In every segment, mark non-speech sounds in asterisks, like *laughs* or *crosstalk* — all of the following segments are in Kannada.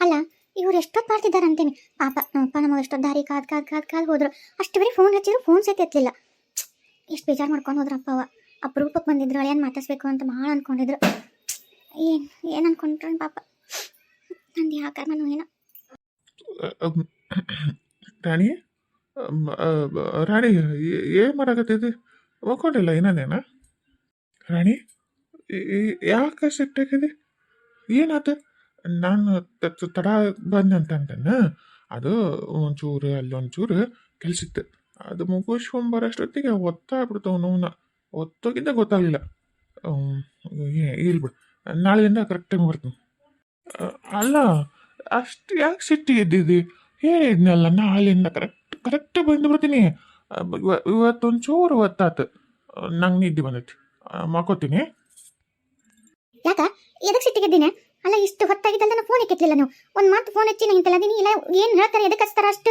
ಅಲ್ಲ, ಇವ್ರು ಎಷ್ಟೊತ್ತು ಮಾಡ್ತಿದ್ದಾರೆ ಅಂತೀನಿ. ಪಾಪ ನಮ್ಮಪ್ಪ ನಮಗೆ ಎಷ್ಟೊತ್ತು ದಾರಿ ಕಾದ್ ಕಾದ್ ಕಾದ್ ಕಾದ್ ಹೋದ್ರು. ಅಷ್ಟು ಬರೀ ಫೋನ್ ಹಚ್ಚಿದ್ರು ಫೋನ್ ಸಹಿತ ಎತ್ತಲಿಲ್ಲ ಎಷ್ಟು ಬೇಜಾರು ಮಾಡ್ಕೊಂಡು ಹೋದ್ರಪ್ಪ ಅವ. ಅಪರೂಪಕ್ಕೆ ಬಂದಿದ್ರು ಏನು ಮಾತಾಡಿಸ್ಬೇಕು ಅಂತ ಭಾಳ ಅಂದ್ಕೊಂಡಿದ್ರು ಏನು ಏನು ಅಂದ್ಕೊಂಡ್ರು ಪಾಪ. ನಂದು ಯಾವ ಕರ್ಮನೂ ಏನೋ ರಾಣಿ ರಾಣಿ ಏನು ಮಾಡಕತ್ತಿದ್ದಿ ಮಕ್ಕೊಂಡಿಲ್ಲ ಏನೇನ ರಾಣಿ ಯಾಕೆ ಸಿಟ್ಟಾಗಿದೆ ಏನಾತ? ನಾನು ತಡ ಬಂದೆ ಅಂತಂದನ ಅದು ಒಂಚೂರು ಅಲ್ಲಿ ಒಂಚೂರು ಕೆಲ್ಸಿತ್ತು. ಅದು ಮುಗಿಸ್ಕೊಂಬರೋಷ್ಟೊತ್ತಿಗೆ ಒತ್ತಾಗ್ಬಿಡ್ತಾವ ನೋವನ್ನ ಒತ್ತೋಗಿದ್ದ ಗೊತ್ತಾಗಲಿಲ್ಲ. ಇಲ್ಲ ಬಿಡು. ನಾಳೆಯಿಂದ ಕರೆಕ್ಟ್ ಟೈಮ್ ಬರ್ತೀನಿ. ಅಲ್ಲ, ಅಷ್ಟು ಯಾಕೆ ಸಿಟ್ಟಿಗೆದ್ದಿದ್ದಿ ಹೇಳಿದ್ನಲ್ಲ, ನಾಳೆಯಿಂದ ಕರೆಕ್ಟ್ ಕರೆಕ್ಟ್ ಬಂದು ಬರ್ತೀನಿ ಇವತ್ತೊಂದು ಚೂರು ಒತ್ತಾತು. ನಂಗೆ ನಿದ್ದೆ ಬಂದೈತಿ. ಮಕ್ಕೋತೀನಿ ಯಾಕ? ಎದಕ್ಕೆ ಸಿಟ್ಟಿಗೆದ್ದೀನಿ? ಅಲ್ಲ ಇಷ್ಟು ಹೊತ್ತಾಗಿದ್ದಲ್ಲ ನಾನು ಫೋನ್ ಎತ್ತಿಲ್ಲ ನೀವು. ಒಂದು ಮಾತು ಫೋನ್ ಹಚ್ಚಿ ನಂಗೆ ತಲದೀನಿ ಇಲ್ಲ ಏನು ಹೇಳ್ತಾರೆ ಎದಕ್ಕೆ ಹಚ್ತಾರ ಅಷ್ಟು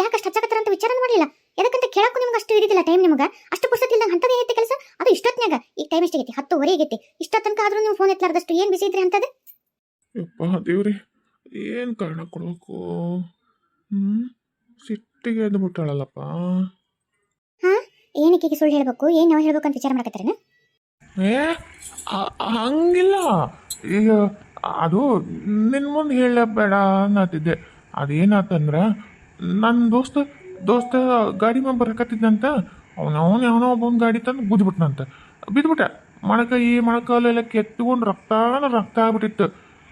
ಯಾಕೆ ಅಷ್ಟು ಹಚ್ಚಕತ್ತಾರ ಅಂತ ವಿಚಾರ ಮಾಡಲಿಲ್ಲ. ಎದಕ್ಕಂತ ಕೇಳಕ್ಕೂ ನಿಮ್ಗೆ ಅಷ್ಟು ಇದಿಲ್ಲ ಟೈಮ್ ನಿಮ್ಗೆ? ಅಷ್ಟು ಇಲ್ಲ ಅಂಥದ್ದು ಐತಿ ಕೆಲಸ? ಅದು ಇಷ್ಟೊತ್ನಾಗ ಈಗ ಟೈಮ್ ಎಷ್ಟಿಗೈತಿ ಹತ್ತುವರೆ ಆಗೈತಿ. ಇಷ್ಟೊತ್ತು ತನಕ ಆದ್ರೂ ನೀವು ಫೋನ್ ಎತ್ತಲಾರ್ದಷ್ಟು ಏನು ಬಿಸಿ ಇದ್ರಿ ಅಂತದ್ದು ಯಪ್ಪ ದೇವ್ರಿ ಏನು ಕಾರಣ ಕೊಡ್ಬೇಕು? ಹ್ಞೂ ಸಿಟ್ಟಿಗೆ ಎದ್ದು ಬಿಟ್ಟಾಳಲ್ಲಪ್ಪ. ಏನಕ್ಕೆ ಸುಳ್ಳು ಹೇಳ್ಬೇಕು? ಏನು ನಾವು ಹೇಳ್ಬೇಕು ಅಂತ ವಿಚಾರ ಮಾಡಕತ್ತಾರೇನು? ಏ ಹಂಗಿಲ್ಲ. ಈಗ ಅದು ನಿನ್ನ ಮುಂದೆ ಹೇಳಬೇಡ ಅನ್ನತ್ತಿದ್ದೆ. ಅದೇನಾತಂದ್ರೆ ನನ್ನ ದೋಸ್ತ ದೋಸ್ತ ಗಾಡಿ ಮೇಲೆ ಬರಕತ್ತಿದ್ದಂತ ಅವನ ಅವನ ಯಾವನೋ ಒಬ್ಬ ಗಾಡಿ ತಂದು ಗುದ್ಬಿಟ್ನಂತ. ಬಿದ್ಬಿಟ್ಟ. ಮೊಣಕೈ ಮೊಣಕಾಲೆಲ್ಲ ಕೆತ್ಕೊಂಡು ರಕ್ತಾನ ರಕ್ತ ಆಗ್ಬಿಟ್ಟಿತ್ತು.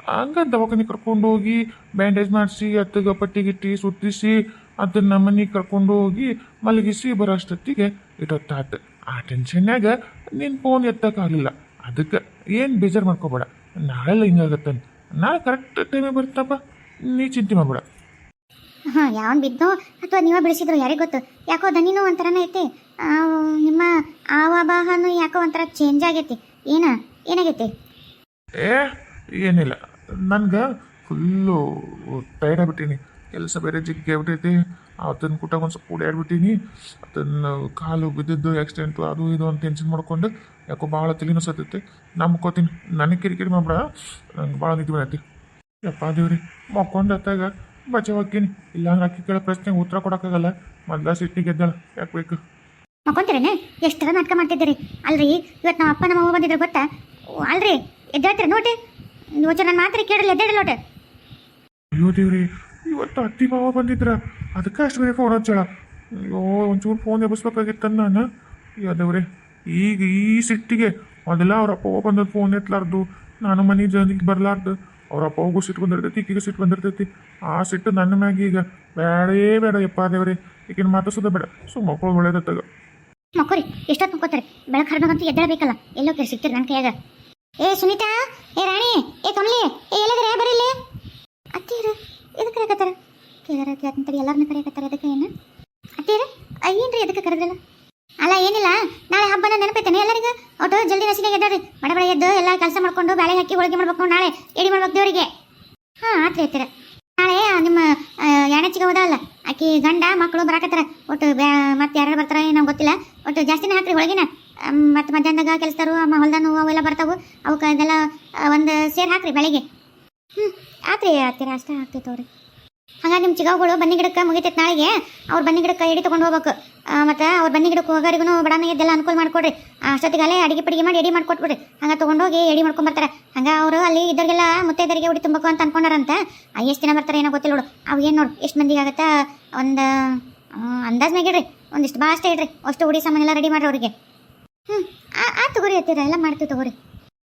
ಹಂಗ ದವಾಖಾನೆ ಕರ್ಕೊಂಡು ಹೋಗಿ, ಬ್ಯಾಂಡೇಜ್ ಮಾಡಿಸಿ ಅತ್ತಗ ಪಟ್ಟಿ ಗಿಟ್ಟಿ ಸುತ್ತಿಸಿ, ಅದನ್ನ ಮನೆಗೆ ಕರ್ಕೊಂಡು ಹೋಗಿ ಮಲಗಿಸಿ ಬರೋಷ್ಟೊತ್ತಿಗೆ ಇಟ್ಟೊತ್ತಾತು ಆ ಟೆನ್ಷನ್ಯಾಗ ನಿನ್ನ ಫೋನ್ ಎತ್ತಕ್ಕಾಗಲಿಲ್ಲ. ಅದಕ್ಕೆ ಏನು ಬೇಜಾರು ಮಾಡ್ಕೋಬೇಡ. ನಾಳೆಲ್ಲ ಹಿಂಗಾಗತ್ತೆ ನಾಳೆ ಕರೆಕ್ಟ್ ಟೈಮಿಗೆ ಬರುತ್ತಪ್ಪ ನೀ ಚಿಂತೆ ಮಾಡಬೇಡ. ಹಾಂ ಯಾವನ್ ಬಿದ್ದೋ ಅಥವಾ ನೀವೇ ಬಿಡಿಸಿದ್ರು ಯಾರಿಗೆ ಗೊತ್ತು? ಯಾಕೋ ದನಿನೂ ಒಂಥರನೇ ಐತಿ. ನಿಮ್ಮ ಆವಾಬಾಹನು ಯಾಕೋ ಒಂಥರ ಚೇಂಜ್ ಆಗೈತಿ. ಏನ? ಏನಾಗೈತಿ? ಏ ಏನಿಲ್ಲ. ನನ್ಗೆ ಫುಲ್ಲು ಟೈರ್ಡ್ ಆಗ್ಬಿಟ್ಟೀನಿ. ಕೆಲಸ ಬೇರೆ ಜಿಗ್ಗಿ ಆಗ್ಬಿಟ್ಟೈತಿ. ಅವತ್ತನ್ನ ಕೂಟಾಗ ಒಂದು ಸ್ವಲ್ಪ ಓಡಾಡ್ಬಿಟ್ಟೀನಿ ಅದನ್ನು ಕಾಲು ಬಿದ್ದಿದ್ದು ಆಕ್ಸಿಡೆಂಟು ಅದು ಇದು ಅಂತ ಟೆನ್ಷನ್ ಮಾಡ್ಕೊಂಡು ಯಾಕೋ ಭಾಳ ತಲೆನೂ ಸತ್ತೈತೆ. ನಾ ಮುಕ್ಕೋತೀನಿ. ನನಗೆ ಕಿರಿಕಿರಿ ಮಾಡ್ಬೇಡ. ನಂಗೆ ಭಾಳ ನಿದ್ದೆ ಬರತ್ತೆ. ಯಪ್ಪ ದೇವ್ರಿ ಮಕ್ಕೊಂಡು ಅತ್ತಾಗ ಬಚಾವ್ ಹಾಕೀನಿ ಇಲ್ಲಾಂದ್ರೆ ಅಕ್ಕಿ ಕೇಳೋ ಪ್ರಶ್ನೆಗೆ ಉತ್ತರ ಕೊಡೋಕ್ಕಾಗಲ್ಲ. ಮೊದಲ ಸಿಟ್ಟಿಗೆ ಗೆದ್ದಾಳ. ಯಾಕೆ ಬೇಕು? ಮಕ್ಕೊಂತೀರೇನೆ? ಎಷ್ಟರ ನಾಟಕ ಮಾಡ್ತಿದ್ದೀರಿ? ಅಲ್ರಿ ಇವತ್ತು ನಮ್ಮ ಅಪ್ಪ ನಮ್ಮ ಅವ್ವ ಬಂದಿದ್ರು ಗೊತ್ತಾ? ಅಲ್ರಿ ಎದ್ದೇಳ್ತೀರಿ ನೋಡ್ರಿ ಇವತ್ತು ನನ್ನ ಮಾತ್ರ ಕೇಳಲ್ಲ ಎದ್ದೇಳಿ ನೋಡ್ರಿ ಅಯ್ಯೋ ದೇವ್ರಿ ಇವತ್ತು ಅತ್ತಿ ಮಾವ ಬಂದಿದ್ರ? ಅದಕ್ಕೆ ಅಷ್ಟು ಫೋನ್ ಹಚ್ಚಳ ಅಯ್ಯೋ, ಒಂಚೂರು ಫೋನ್ ಎಬ್ಬಿಸ್ಬೇಕಾಗಿತ್ತು ನಾನು ಅಯ್ಯೋ ದೇವ್ರೆ ಈಗ ಈ ಸಿಟ್ಟಿಗೆ ಮೊದಲ ಅವ್ರ ಅಪ್ಪ ಬಂದದ್ದು ಫೋನ್ ಎತ್ತಲಾರ್ದು. ನಾನು ಮನೆ ಜನಿಗೆ ಬರಲಾರ್ದು. ಅವ್ರ ಹೋಗೋ ಸಿಟ್ಟು ಬಂದಿರ್ತೈತಿ ಈಗೀಗ ಸಿಟ್ಟು ಬಂದಿರ್ತೈತಿ. ಆ ಸಿಟ್ಟು ನನ್ನ ಮ್ಯಾಗ ಈಗ ಬೇಡೇ ಬೇಡ, ಯಪ್ಪ ದೇವ್ರೆ. ಈಗಿನ ಮಾತಾಡ್ಸೋದ ಬೇಡ. ಸೊ ಮಕ್ಕಳು ಒಳ್ಳೇದತ್ತಾಗ ಮಕ್ಕೋರಿ ಎಷ್ಟೊತ್ತು ಮುಕ್ಕೋತಾರೆ? ಬೆಳಕು ಹರಿದಾಗಂತೂ ಎದ್ದೇಳಬೇಕಲ್ಲ ಎಲ್ಲೋ ಕೇಳಿ ಸಿಗ್ತೀರಿ ನನ್ನ ಕೈಯಾಗ. ಏ, ಸುನೀತಾ, ಏ, ರಾಣಿ, ಏ, ಕಮಲಿ, ಏ, ಎಲ್ಲದ್ರೆ ಬರೀಲಿ ಅತ್ತೀರು ಇದಕ್ಕೆ ಕರೆಯಕತ್ತಾರ ಕೇಳಾರ ಕೇಳ್ತಂತಡಿ ಎಲ್ಲರನ್ನ ಕರೆಯಕತ್ತಾರೆ ಅದಕ್ಕೆ ಏನು? ಅತ್ತೀರ ಏನ್ರಿ ಅದಕ್ಕೆ ಕರೆದ್ರಲ್ಲ? ಅಲ್ಲ, ಏನಿಲ್ಲ. ನಾಳೆ ಹಬ್ಬನ ನೆನಪೈತೇನೆ ಎಲ್ಲರಿಗೂ? ಒಟ್ಟು ಜಲ್ದಿ ನಸಿನಾಗ ಎದ್ದಾರಿ ಬಡ ಬಡ ಎದ್ದು ಎಲ್ಲ ಕೆಲಸ ಮಾಡ್ಕೊಂಡು ಬೇಳೆ ಹಾಕಿ ಹೋಳಿಗೆ ಮಾಡ್ಬೇಕು ನಾಳೆ. ಎಡಿ ಮಾಡ್ಬೇಕು ದೇವರಿಗೆ. ಹಾಂ, ಆತ್ರಿ ಐತಿರ ನಾಳೆ ನಿಮ್ಮ ಯಾಣಚ್ಚಿಗೆ ಹೋದಲ್ಲ ಆಕಿ ಗಂಡ, ಮಕ್ಕಳು ಬರಾಕತ್ತಾರ. ಒಟ್ಟು ಮತ್ತೆ ಯಾರು ಬರ್ತಾರ ಏನೋ ಗೊತ್ತಿಲ್ಲ. ಒಟ್ಟು ಜಾಸ್ತಿನೇ ಹಾಕ್ರಿ ಹೋಳಿಗೆನ. ಮತ್ತು ಮಧ್ಯಾಹ್ನದಾಗ ಕೆಲಸದಾರು ಅಮ್ಮ ಹೊಲ್ದಾನು ಅವೆಲ್ಲ ಬರ್ತಾವು. ಅವಕ್ಕೆ ಅದೆಲ್ಲ ಒಂದು ಸೇರು ಹಾಕ್ರಿ ಬೆಳಿಗ್ಗೆ. ಹ್ಞೂ ಆತ್ರಿ ಆತ್ತೀರ. ಅಷ್ಟೇ ಹಾಕ್ತೈತೆ ತಗೋರಿ. ಹಂಗಾಗಿ ನಿಮ್ಮ ಚಿಗಾವುಗಳು ಬನ್ನಿ ಗಿಡಕ್ಕೆ ಮುಗಿತೈತೆ ನಾಳೆಗೆ. ಅವ್ರ ಬನ್ನಿ ಗಿಡಕ್ಕೆ ಎಡಿ ತೊಗೊಂಡು ಹೋಗ್ಬೇಕು. ಮತ್ತು ಅವ್ರ ಬನ್ನಿ ಗಿಡಕ್ಕೆ ಹೋಗೋರಿಗೂ ಬಡಾನ ಎದ್ದೆಲ್ಲ ಅನುಕೂಲ ಮಾಡಿಕೊಡ್ರಿ. ಅಷ್ಟೊತ್ತಿಗಲ್ಲೇ ಅಡಿಗೆ ಪಡಿಗೆ ಮಾಡಿ ಎಡಿ ಮಾಡ್ಕೊಟ್ಬಿಡ್ರಿ. ಹಂಗೆ ತೊಗೊಂಡೋಗಿ ಎಡಿ ಮಾಡ್ಕೊಂಬರ್ತಾರೆ ಹಂಗೆ ಅವರು ಅಲ್ಲಿ ಇದ್ದರಿಗೆಲ್ಲ ಮುತ್ತೈದರಿಗೆ ಉಡಿ ತುಂಬಬೇಕು ಅಂತ ಅನ್ಕೊಂಡಾರಂತ. ಎಷ್ಟು ದಿನ ಬರ್ತಾರೆ ಏನೋ ಗೊತ್ತಿಲ್ಲ ನೋಡು. ಅವು ಏನು ನೋಡು, ಎಷ್ಟು ಮಂದಿಗೆ ಆಗುತ್ತಾ? ಒಂದು ಅಂದಾಜ್ನಾಗ ಇಡ್ರಿ. ಒಂದಿಷ್ಟು ಭಾಳ ಅಷ್ಟೇ ಇಡ್ರಿ. ಅಷ್ಟು ಉಡಿ ಸಾಮಾನೆಲ್ಲ ರೆಡಿ ಮಾಡ್ರಿ ಅವರಿಗೆ. ಹ್ಞೂ ಆ ತಗೋರಿ ಹತ್ತಿರ ಎಲ್ಲ ಮಾಡ್ತೀವಿ ತಗೋರಿ.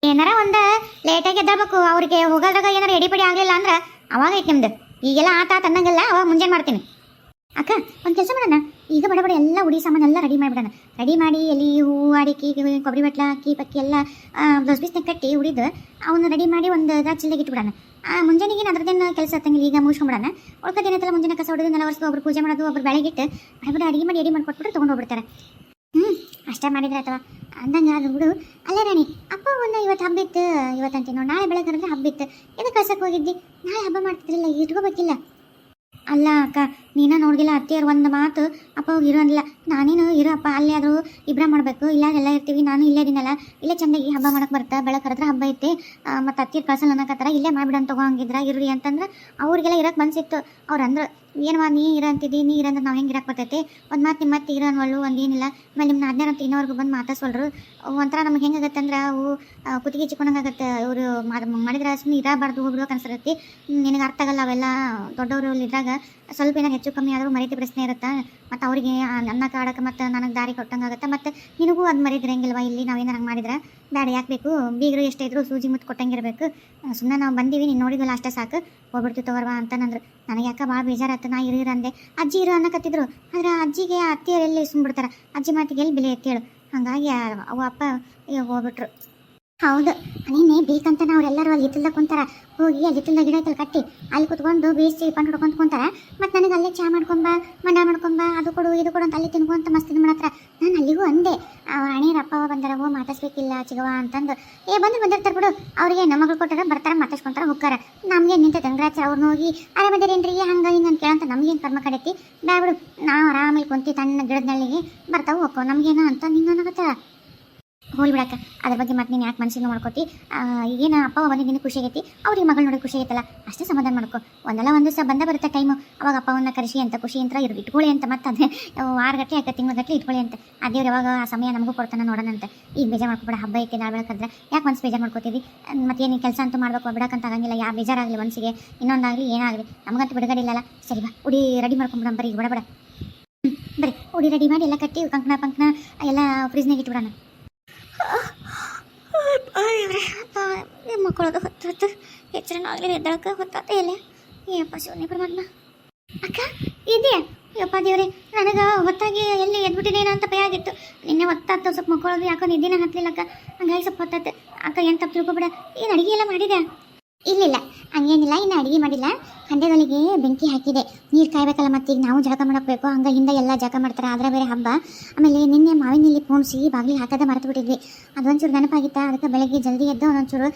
ಏನಾರ ಒಂದು ಲೇಟಾಗಿ ಎದ್ದಾಗಬೇಕು. ಅವ್ರಿಗೆ ಹೋಗೋದ್ರಾಗ ಏನಾರ ಎಡಿ ಪಡಿ ಆಗಲಿಲ್ಲ ಅಂದ್ರೆ ಅವಾಗ ಐತೆ ನಿಮ್ದು. ಈಗೆಲ್ಲ ಆತ ಆತ ಅವ ಮುಂಜಾನೆ ಮಾಡ್ತೀನಿ. ಅಕ್ಕ, ಒಂದು ಕೆಲಸ ಮಾಡೋಣ? ಈಗ ಬಡ ಬಡ ಎಲ್ಲ ಉಡಿ ಸಾಮಾನು ಎಲ್ಲ ರೆಡಿ ಮಾಡಿಬಿಡೋಣ. ರೆಡಿ ಮಾಡಿ ಎಲೆ, ಹೂವು, ಅಡಿಕೆ ಕೊಬ್ಬರಿ ಬಟ್ಲ, ಅಕ್ಕಿ, ಪಕ್ಕಿ ಎಲ್ಲ ಬ್ಲೌಸ್ ಕಟ್ಟಿ ಉಡಿದು ಅವನ್ನ ರೆಡಿ ಮಾಡಿ ಒಂದು ಇದಾಗ ಚಿಲ್ಲೆಗೆ ಇಟ್ಬಿಡೋಣ. ಆ ಮುಂಜಾನೆಗೆ ಅದ್ರದ್ದೇನು ಕೆಲಸ ತಂಗಿಲ್ಲ ಈಗ ಮುಗಿಸ್ಕೊಂಬಿಡೋಣ. ಉಳ್ಕೋದೇನೈತಲ್ಲ ಮುಂಜಾನೆ ಕಸ ಹೊಡೆದು, ನೆಲ ಒರೆಸ್ದು ಒಬ್ರು ಪೂಜೆ ಮಾಡೋದು, ಒಬ್ರು ಬೆಳಗಿಟ್ಟು ಬಡ ಬಡ ಅಡಿಗೆ ಮಾಡಿ, ಎಡಿ ಮಾಡ್ಕೊಟ್ಬಿಟ್ಟು ತೊಗೊಂಡು ಹೋಗ್ಬಿಡ್ತಾರೆ. ಹ್ಞೂ ಅಷ್ಟೇ ಮಾಡಿದ್ರೆ ಅಥವಾ ಅಂದಂಗೆ ಅದು ಹುಡು ಅಲ್ಲ ರಾಣಿ, ಅಪ್ಪ ಒಂದು ಇವತ್ತು ಹಬ್ಬಿತ್ತು ಇವತ್ತಂತೀನೋ ನಾಳೆ ಬೆಳಗ್ಗೆ ಹಬ್ಬಿತ್ತು ಎದಕ್ಕೆ ಕಳ್ಸಕ್ಕೆ ಹೋಗಿದ್ದಿ? ನಾಳೆ ಹಬ್ಬ ಮಾಡ್ತಿದ್ರಲ್ಲ, ಇಟ್ಕೋಬೇಕಿಲ್ಲ. ಅಲ್ಲ ಅಕ್ಕ, ನೀನ ನೋಡಿಲ್ಲ ಅತ್ತೆಯರು ಒಂದು ಮಾತು, ಅಪ್ಪ ಹೋಗಿ ಇರೋ ಅಂದಿಲ್ಲ. ನಾನೇನು ಇರೋಪ್ಪ ಅಲ್ಲೇ ಆದರೂ ಇಬ್ಬರ ಮಾಡಬೇಕು. ಇಲ್ಲ ಎಲ್ಲ ಇರ್ತೀವಿ, ನಾನು ಇಲ್ಲೇ ಇದೀನಲ್ಲ ಇಲ್ಲೇ ಚಂದಾಗಿ ಹಬ್ಬ ಮಾಡಕ್ಕೆ ಬರ್ತಾ ಬೆಳಗ್ಗೆ ಕರೆದ್ರೆ ಹಬ್ಬ ಐತೆ. ಮತ್ತು ಅತ್ತಿಯರ್ ಕಳ್ಸಲ್ಲ ಅನ್ನಕತ್ತಾರ ಇಲ್ಲೇ ಮಾಡಿಬಿಡೋಣ ತಗೋ ಹಂಗಿದ್ರ, ಇರ್ರಿ ಅಂತಂದ್ರೆ ಅವ್ರಿಗೆಲ್ಲ ಇರಕ್ಕೆ ಮನಸ್ಸಿತ್ತು ಅವ್ರು ಅಂದ್ರೆ ಏನವ ನೀ ಇರ ಅಂತಿದ್ದಿ, ನೀ ಇರಂದ್ರೆ ನಾವು ಹೆಂಗೆ ಇರಕ್ಕೆ ಬರ್ತೈತೆ? ಒಂದು ಮಾತು ನಿಮ್ಮ ಮತ್ತೆ ಇರೋ ಅನ್ವಳ್ಳು ಒಂದೇನಿಲ್ಲ ಆಮೇಲೆ ನಿಮ್ಮ ನಾದ್ನೇರ ಅಂತ ಇನ್ನೋರ್ಗು ಬಂದು ಮಾತಾಡ್ಸೋಳ್ರು ಒಂಥರ ನಮ್ಗೆ ಹೆಂಗಾಗತ್ತೆ ಅಂದ್ರೆ, ಅವು ಕುತ್ತಿಗೆ ಚಿಕ್ಕೊಂಡಂಗಾಗತ್ತೆ ಇವರು ಮಾಡಿದ್ರೆ ಸುಮ್ಮನೆ ಇರಬಾರ್ದು ಹೋಗ್ಬಿಡೋಕೆ ಅನ್ಸರತ್ತಿ. ನಿನಗೆ ಅರ್ಥ ಆಗಲ್ಲ, ಅವೆಲ್ಲ ದೊಡ್ಡವರು ಇದ್ರಾಗ ಸ್ವಲ್ಪ ಏನಾರು ಹೆಚ್ಚು ಕಮ್ಮಿ ಆದರೂ ಮರೀತಿ ಪ್ರಶ್ನೆ ಇರುತ್ತೆ? ಮತ್ತು ಅವರಿಗೆ ಅನ್ನ ಕಾಡಕ್ಕೆ ಮತ್ತು ನನಗೆ ದಾರಿ ಕೊಟ್ಟಂಗಾಗತ್ತೆ ಮತ್ತು ನಿನಗೂ ಅದು ಮರಿದ್ರಂಗಿಲ್ವಾ ಇಲ್ಲಿ ನಾವೇನಾರು ಹಂಗೆ ಮಾಡಿದ್ರೆ? ಬೇಡ ಯಾಕೆ ಬೇಕು? ಬೀಗರು ಎಷ್ಟೇ ಇದ್ರು ಸೂಜಿ ಮುತ್ತು ಕೊಟ್ಟಂಗಿರ್ಬೇಕು ಸುಮ್ಮನೆ ನಾವು ಬಂದೀವಿ, ನೀನು ನೋಡಿದ್ವಲ್ಲ ಅಷ್ಟೇ ಸಾಕು. ಹೋಗ್ಬಿಡ್ತು ತಗೋರ್ವಾ ಅಂತ ನಂದ್ರು. ನನಗೆ ಯಾಕೆ ಭಾಳ ಬೇಜಾರಾಯ್ತು ನಾ ಇರು ಇರು ಅಂದೆ. ಅಜ್ಜಿ ಇರು ಅನ್ನಕತ್ತಿದ್ರು. ಆದ್ರೆ ಅಜ್ಜಿಗೆ ಅತ್ತಿಯರೆಲ್ಲಿ ಸುಮ್ಬಿಡ್ತಾರೆ? ಅಜ್ಜಿ ಮಾತಿಗೆ ಎಲ್ಲಿ ಬೆಲೆ ಎತ್ತೇಳು ಹಾಗಾಗಿ ಆ- ಅವ ಅಪ್ಪ ಹೋಗ್ಬಿಟ್ರು. ಹೌದು. ನೀನೇ ಬೇಕಂತ ಎಲ್ಲರೂ ಅಲ್ಲಿ ಹಿತ್ತಲ್ದಾಗ ಕುಂತಾರ. ಹೋಗಿ ಅಲ್ಲಿ ಹಿತ್ತಲ್ದಾಗ ಗಿಡ ಐತಲ್ಲಿ ಕಟ್ಟಿ ಅಲ್ಲಿ ಕುತ್ಕೊಂಡು ಬೇಯಿಸಿ ಪಂಡ್ ಹುಡ್ಕೊಂತ ಕುಂತಾರ. ಮತ್ತು ನನಗೆ ಅಲ್ಲೇ ಚಾ ಮಾಡ್ಕೊಂಬ ಮಂಡ ಮಾಡ್ಕೊಂಬ ಅದು ಕೊಡು, ಇದು ಕೊಡು ಅಂತ ಅಲ್ಲಿ ತಿನ್ಕೊಂತ ಮಸ್ತ್ ಮಾಡತ್ರ. ನಾನು ಅಲ್ಲಿಗೂ ಅಂದೆ. ಅವ್ರ ಅಪ್ಪ ಬಂದಾರ ಹೋ ಮಾತಾಡ್ಸ್ಬೇಕಿಲ್ಲ ಚಿಗವ ಅಂತಂದು. ಏ ಬಂದು ಬಂದಿರ್ತಾರೆ ಬಿಡು. ಅವ್ರಿಗೆ ನಮ್ಮ ಮಗಳು ಕೊಟ್ಟಾರ, ಬರ್ತಾರೆ, ಮಾತಾಡ್ಸ್ಕೊಂತಾರ, ಹೋಗ್ತಾರ. ನಮಗೆ ನಿಂತ ಗಂಗರಾಜ ಅವ್ರನ್ನ ಹೋಗಿ ಆರಾಮದಿರೇನ್ರಿ ಹಂಗ, ಹಿಂಗೆ ಅಂತ ಕೇಳಂತ ನಮ್ಗೇನು ಕರ್ಮ ಕಡೆತಿ? ಬ್ಯಾಬಿಡು ನಾವು ಆರಾಮಲ್ಲಿ ಕುಂತಿ ತಣ್ಣ ಗಿಡದ ನಳ್ಳಿಗೆ ಬರ್ತಾವೆ ಹೋಗ್ಕೋ ನಮಗೇನೋ ಅಂತ ನಿಂಗೆ ಅನ್ನಕತ್ತಾರ ಹೋಲ್ ಬಿಡಕ್ಕ ಅದ್ರ ಬಗ್ಗೆ ಮತ್ತೆ ನೀನು ಯಾಕೆ ಮನಸ್ಸಿನ ಮಾಡ್ಕೋತಿ ಏನು ಅಪ್ಪ ದಿನ ಖುಷಿ ಆಗೈತಿ? ಅವ್ರಿಗೆ ಮಗಳು ನೋಡಿ ಖುಷಿ ಆಗೈತಲ್ಲ ಅಷ್ಟೇ ಸಮಾಧಾನ ಮಾಡ್ಕೊ. ಒಂದಲ್ಲ ಒಂದು ದಿವಸ ಬಂದ ಬರುತ್ತೆ ಟೈಮು ಅವಾಗ ಅಪ್ಪವನ್ನ ಕರೆಸಿ ಅಂತ ಖುಷಿ ಅಂತ ಇರು ಇಟ್ಕೊಳ್ಳಿ ಅಂತ ಮತ್ತೆ ಅದೇ ವಾರ ಗಟ್ಟಲೆ ಆಯ್ತು ತಿಂಗಳ ಗಟ್ಟಲೆ ಇಟ್ಕೊಳ್ಳಿ ಅಂತ. ದೇವ್ರು ಯಾವಾಗ ಆ ಸಮಯ ನಮಗೂ ಕೊಡ್ತಾನೆ ನೋಡೋಣಂತ ಈಗ ಬೇಜಾರು ಮಾಡ್ಕೊಬೇಡ ಹಬ್ಬ ಐತೆ ನಾಳೆ ಬೆಳಕಂದ್ರೆ ಯಾಕೆ ಮನ್ಸು ಬೇಜಾರು ಮಾಡ್ಕೋತೀವಿ ಏನು ಕೆಲಸ ಅಂತೂ ಮಾಡ್ಬೇಕು ಬಿಡಕ್ಕಂತ ಆಗಂಗಿಲ್ಲ ಯಾವ ಬೇಜಾರಾಗಲಿ ಮನಸ್ಸಿಗೆ ಇನ್ನೊಂದಾಗಲಿ ಏನಾಗಲಿ ನಮಗಂತೂ ಬಿಡುಗಡೆ ಇಲ್ಲಲ್ಲ. ಸರಿ ಬಾ ಉಡಿ ರೆಡಿ ಮಾಡ್ಕೊಂಬಿಡೋಣ ಬರೀ ಈಗ ಬಡ ಹ್ಮ್, ಉಡಿ ರೆಡಿ ಮಾಡಿ ಎಲ್ಲ ಕಟ್ಟಿ ಕಂಕಣ ಪಂಕಣ ಎಲ್ಲ ಫ್ರಿಜ್ನಾಗ ಇಟ್ಬಿಡೋಣ. ಮಕ್ಕಳದು ಹೊತ್ತು ಹೊತ್ತು ಎಚ್ಚರನ ಆಗಲಿ ಎದ್ದಳಕ್ಕೆ ಹೊತ್ತಾತ ಇಲ್ಲ ಏಪ್ಪ ಶಿವನೇ ಪ್ರಮಾಣ ಅಕ್ಕ ಇದೆಯಾ ಯಪ್ಪ ದೇವ್ರೆ ನನಗೆ ಹೊತ್ತಾಗಿ ಎಲ್ಲಿ ಎದ್ಬಿಟ್ಟಿದ್ದೇನ ಅಂತ ಭಯ ಆಗಿತ್ತು ನಿನ್ನೆ ಹೊತ್ತಾತು ಸ್ವಲ್ಪ ಮಕ್ಕಳದು ಯಾಕೋ ನಿದ್ದಿನ ಹತ್ತಲಿಲ್ಲಕ್ಕ ಹಂಗಾಗಿ ಸ್ವಲ್ಪ ಹೊತ್ತಾತು ಅಕ್ಕ ಏನು ತಪ್ಪು ತಿಳ್ಕೊಬೇಡ ಏನು ಅಡುಗೆ ಎಲ್ಲ ಮಾಡಿದೆ ಇಲ್ಲಿಲ್ಲ ಹಂಗೇನಿಲ್ಲ, ಇನ್ನು ಅಡುಗೆ ಮಾಡಿಲ್ಲ. ಹಂಡೆಗಳಿಗೆ ಬೆಂಕಿ ಹಾಕಿದೆ. ನೀರು ಕಾಯ್ಬೇಕಲ್ಲ ಮತ್ತೆ ಈಗ ನಾವು ಜಳಕ ಮಾಡಬೇಕು ಹಂಗೆ ಹಿಂದೆ ಎಲ್ಲ ಜಳಕ ಮಾಡ್ತಾರೆ. ಆದ್ರೆ ಬೇರೆ ಹಬ್ಬ. ಆಮೇಲೆ ನಿನ್ನೆ ಮಾವಿನಲ್ಲಿ ಪೋಣಿಸಿ ಬಾಗಿಲಿಗೆ ಹಾಕದೆ ಮರೆತು ಬಿಟ್ಟಿದ್ವಿ. ಅದೊಂಚೂರು ನೆನಪಾಗಿತ್ತು? ಅದಕ್ಕೆ ಬೆಳಗ್ಗೆ ಜಲ್ದಿ ಎದ್ದು ಒಂದೊಂಚೂರು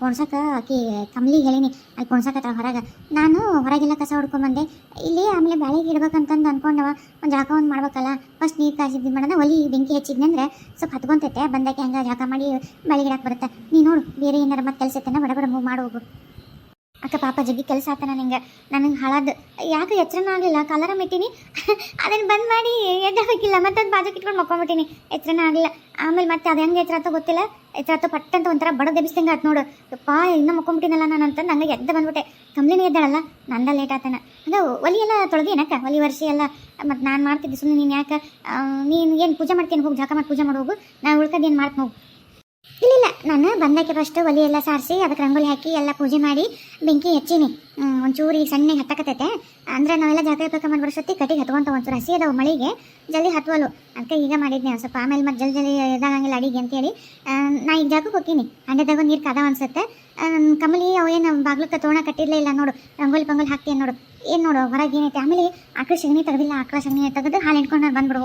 ಪೊಣ್ಸಕ್ಕೆ ಆಕಿ ಕಮ್ಲಿ ಹೇಳಿನಿ. ಅಲ್ಲಿ ಪೊಣ್ಸಕತ್ತಾಳ ಹೊರಗೆ. ನಾನು ಹೊರಗೆಲ್ಲ ಕಸ ಹೊಡ್ಕೊಂಬಂದೆ ಇಲ್ಲಿ ಆಮೇಲೆ ಬೆಳಗ್ಗೆ ಇಡ್ಬೇಕಂತಂದು ಅನ್ಕೊಂಡವ. ಒಂದು ಜಳಕ ಒಂದು ಮಾಡ್ಬೇಕಲ್ಲ. ಫಸ್ಟ್ ನೀರು ಕಾಯಿಸಿದ್ದು ಮಾಡೋಣ. ಒಲಿ ಬೆಂಕಿ ಹಚ್ಚಿದ್ನಂದ್ರೆ ಸ್ವಲ್ಪ ಹತ್ಕೊಂತೈತೆ. ಬಂದಕ್ಕೆ ಹಂಗೆ ಜಾಕ ಮಾಡಿ ಬೆಳಗ್ಗೆ ಇಡಕ್ಕೆ ಬರುತ್ತೆ. ನೀ ನೋಡು, ಬೇರೆ ಏನಾರ ಮತ್ತೆ ಕೆಲಸ ಬಡ ಬಡ ಮೂವ್ ಮಾಡೋಗು ಅಕ್ಕ ಪಾಪ ಜಗ್ಗಿ ಕೆಲಸ ಆತನ ನಿಂಗೆ. ನನಗೆ ಹಾಳಾದ. ಯಾಕೆ ಎಚ್ಚರನ ಆಗಲಿಲ್ಲ. ಕಲರ ಮಿಟ್ಟಿನಿ. ಅದನ್ನು ಬಂದ್ ಮಾಡಿ ಎದ್ದೇಳಬೇಕಿಲ್ಲ ಮತ್ತೆ ಅದು ಬಾಜು ಇಟ್ಕೊಂಡು ಮಕ್ಕೊಂಬಿಟ್ಟಿನಿ. ಎಚ್ಚರನ ಆಗಲಿಲ್ಲ. ಆಮೇಲೆ ಮತ್ತೆ ಅದು ಹೆಂಗೆ ಎಚ್ಚರ ಗೊತ್ತಿಲ್ಲ. ಎಚ್ಚರ ಪಟ್ ಅಂತ ಒಂಥರ ಬಡ ಎಬ್ಬಿಸ್ದಂಗೆ ಆತು ನೋಡು. ಯಪ್ಪ, ಇನ್ನೂ ಮಕ್ಕೊಂಬಿಟ್ಟಿನಲ್ಲ ನಾನು ಅಂತ ನಂಗೆ ಎದ್ದ ಬಂದ್ಬಿಟ್ಟೆ. ಕಂಪ್ಲೇನ್ ಎದ್ದಾಳಲ್ಲ? ನಂದ ಲೇಟ್ ಆತನ. ಅದು ಒಲಿ ಎಲ್ಲ ತೊಳೆದೇನಕ್ಕ ಒಲಿ ವರ್ಷ ಎಲ್ಲ. ಮತ್ತು ನಾನು ಮಾಡ್ತಿದ್ದೆ ಸುಮ್ಮನೆ ನೀನು ಯಾಕೆ? ನೀನು ಏನು ಪೂಜೆ ಮಾಡ್ತೀನಿ ಹೋಗಿ? ಜಾಕ ಮಾಡಿ ಪೂಜೆ ಮಾಡಿ ಹೋಗು. ನಾನು ಉಳ್ಕದೇನು ಮಾಡ್ತೀನಿ ಹೋಗು ಇಲ್ಲ ನಾನು ಬಂದಕ್ಕೆ ಫಸ್ಟ್ ಒಲಿ ಎಲ್ಲ ಸಾರಿಸಿ, ಅದಕ್ಕೆ ರಂಗೋಲಿ ಹಾಕಿ ಎಲ್ಲ ಪೂಜೆ ಮಾಡಿ ಬೆಂಕಿ ಹಚ್ಚೀನಿ. ಒಂಚೂರಿ ಈಗ ಸಣ್ಣಗೆ ಹತ್ತಕತ್ತೈತೆ. ಅಂದ್ರೆ ನಾವೆಲ್ಲ ಜಾತ್ರೆ ಪಕ್ಕ ಮಾಡಿ ಬರೋಷ್ಟೊತ್ತಿ ಕಟ್ಟಿಗೆ ಹತ್ಕೊಂತ ಒಂಚೂರು ಹಸಿ ಅದಾವ ಮಳಿಗೆ, ಜಲ್ದಿ ಹತ್ವಲು ಅದಕ್ಕೆ ಈಗ ಮಾಡಿದ್ನಿ ಸ್ವಲ್ಪ. ಆಮೇಲೆ ಮತ್ತೆ ಜಲ್ದಿ ಜಲ್ದಿ ಇದಾಗಂಗಿಲ್ಲ ಅಡಿಗೆ ಅಂತೇಳಿ. ನಾ ಈಗ ಜಾಗಕ್ಕೆ ಹೋಗ್ತೀನಿ. ಹಂಡೆದಾಗ ನೀರು ಕದ ಅನ್ಸುತ್ತೆ. ಕಮಲಿ ಅವು ಏನು ಬಾಗ್ಲಕ್ಕೆ ತೋಣ ಕಟ್ಟಿರಲೇ ಇಲ್ಲ ನೋಡು. ರಂಗೋಲಿ ಪಂಗೋಲಿ ಹಾಕ್ತೀನಿ ನೋಡು. ಏನು ನೋಡು, ಹೊರಗೆ ಏನೈತೆ? ಆಮೇಲೆ ಆಕಳ ಸಗಣಿ ತೆಗೆದಿಲ್ಲ, ಆಕಳ ಸಗಣಿ ತೆಗೆದು ಹಾಲು ಇಟ್ಕೊಂಡು ನಾನು ಬಂದ್ಬಿಡು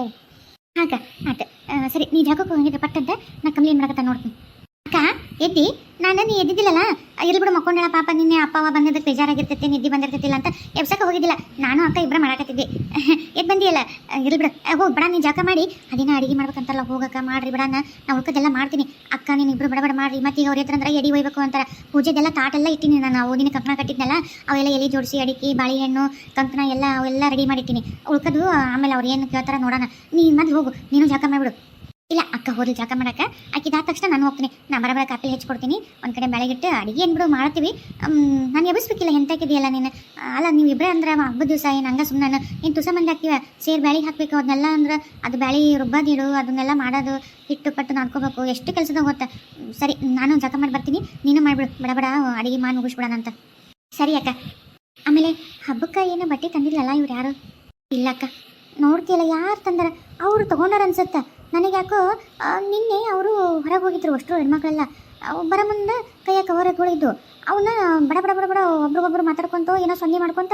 ಹೋಗು ಹಾಕ ಆಟ ಸರಿ ನೀ ಜಾಗಕ್ಕೆ ಹೋಗಿದ್ದೆ ಪಟ್ಟಂತೆ ನಾ ಏನು ಮಾಡಕತ್ತ ನೋಡ್ತೀನಿ. ಅಕ್ಕ, ಎದ್ದಿ? ನಾನು ನೀ ಎದ್ದಿದ್ದಿಲ್ಲಲ್ಲ? ಇರ್ಲಿ ಬಿಡು ಮಕ್ಕೊಂಡಳ ಪಾಪ ನಿನ್ನೆ ಅಪ್ಪ, ಅವ ಬಂದಿದ್ದಕ್ಕೆ ಬೇಜಾರಾಗಿರ್ತೈತಿ, ನಿದ್ದೆ ಬಂದಿರ್ತೈತಿಲ್ಲ ಅಂತ. ಎಬ್ಸಕ್ಕೆ ಹೋಗಿದ್ದಿಲ್ಲ. ನಾನು ಅಕ್ಕ ಇಬ್ಬರ ಮಾಡಾಕತ್ತಿದ್ದೆ *laughs* ಎದ್ದು ಬಂದಿಯಲ್ಲ? ಇಲ್ಲಿ ಬಿಡು. ಹೋಗಿ, ಬಿಡ ನೀ ಜಾಕ ಮಾಡಿ. ಅದಿನ ಅಡಿಗೆ ಮಾಡ್ಬೇಕಂತಲ್ಲ ಹೋಗಕ್ಕ ಮಾಡ್ರಿ ಬಿಡ ನಾ ಉಳ್ಕದೆಲ್ಲ ಮಾಡ್ತೀನಿ. ಅಕ್ಕ, ನೀನು ಇಬ್ಬರು ಬಡ ಬಡ ಮಾಡ್ರಿ. ಮತ್ತೆ ಈಗ ಅವ್ರ ಹತ್ರ ಅಂದ್ರೆ ಎಡಿ ಒಯ್ಬೇಕು ಅಂತಾರೆ. ಪೂಜೆದೆಲ್ಲ ತಾಟೆಲ್ಲ ಇಟ್ಟಿನಿ ನಾನು. ಓದಿನ ಕಂಕಣ ಕಟ್ಟಿದ್ನಲ್ಲ, ಅವೆಲ್ಲ ಎಲೆ ಜೋಡಿಸಿ, ಅಡಿಕೆ ಬಾಳೆಹಣ್ಣು ಕಂಕಣ ಎಲ್ಲ ಅವೆಲ್ಲ ರೆಡಿ ಮಾಡಿಟ್ಟಿನಿ. ಉಳ್ಕದು, ಆಮೇಲೆ ಅವ್ರು ಏನು ಕೇಳ್ತಾರೆ ನೋಡೋಣ. ನೀನು ಮತ್ತೆ ಹೋಗು. ನೀನು ಜಾಕ ಮಾಡಿಬಿಡು. ಇಲ್ಲ, ಅಕ್ಕ ಹೋದ್ಲು ಜಾಕ ಮಾಡಕ್ಕೆ. ಆಕಿದಾದ ತಕ್ಷಣ ನಾನು ಹೋಗ್ತೀನಿ. ನಾ ಬರಬರ ಕಾಪಿ ಹೆಚ್ಚಿಕೊಡ್ತೀನಿ ಒಂದು ಕಡೆ ಬೆಳಗಿಟ್ಟು ಅಡುಗೆ ಏನು ಬಿಡು ಮಾಡ್ತೀವಿ. ನಾನು ಎಬ್ಬಿಸ್ಬೇಕಿಲ್ಲ ಎಂತಾಕಿದೆಯಲ್ಲ ನೀನು? ಅಲ್ಲ, ನೀವು ಇಬ್ಬರೇ ಅಂದ್ರೆ ಹಬ್ಬದ ದಿವಸ ಏನು ಹಂಗ ಸುಮ್ಮನೆ ನೀನು? ತುಸ ಮಂದಿ ಹಾಕ್ತೀವ ಸೇರಿ ಬ್ಯಾಳಿ ಹಾಕಬೇಕು ಅದನ್ನೆಲ್ಲ ಅಂದ್ರೆ ಅದು ಬ್ಯಾಳಿ ರುಬ್ಬದಿಡು ಅದನ್ನೆಲ್ಲ ಮಾಡೋದು, ಹಿಟ್ಟು ಪಟ್ಟು ನಾದ್ಕೋಬೇಕು. ಎಷ್ಟು ಕೆಲಸದಾಗ ಗೊತ್ತಾ? ಸರಿ, ನಾನು ಜಾಕ ಮಾಡಿ ಬರ್ತೀನಿ. ನೀನು ಮಾಡಿಬಿಡು. ಬಡಬಡ ಅಡುಗೆ ಮಾಡಿ ಮುಗಿಸ್ಬಿಡೋಣ ಅಂತ. ಸರಿ, ಅಕ್ಕ. ಆಮೇಲೆ ಹಬ್ಬಕ್ಕೆ ಏನು ಬಟ್ಟೆ ತಂದಿಲ್ಲಲ್ಲ ಇವ್ರು ಯಾರು? ಇಲ್ಲ, ಅಕ್ಕ. ನೋಡ್ತೀಯಲ್ಲ, ಯಾರು ತಂದಾರ? ಅವರು ತಗೊಂಡಾರ ಅನ್ಸುತ್ತೆ? ನನಗೆ ಯಾಕೋ ನಿನ್ನೆ ಅವರು ಹೊರಗೆ ಹೋಗಿದ್ರು ಅಷ್ಟು ಹೆಣ್ಮಕ್ಳೆಲ್ಲ. ಅವು ಬರೋ ಮುಂದೆ ಕೈಯ ಕವರ್ ಎತ್ಕೊಂಡಿದ್ದು ಅವನ್ನ ಬಡ ಬಡ ಬಡ ಬಡ ಒಬ್ರಿಗೊಬ್ರು ಮಾತಾಡ್ಕೊಂತ ಏನೋ ಸೊನ್ನೆ ಮಾಡ್ಕೊಂತ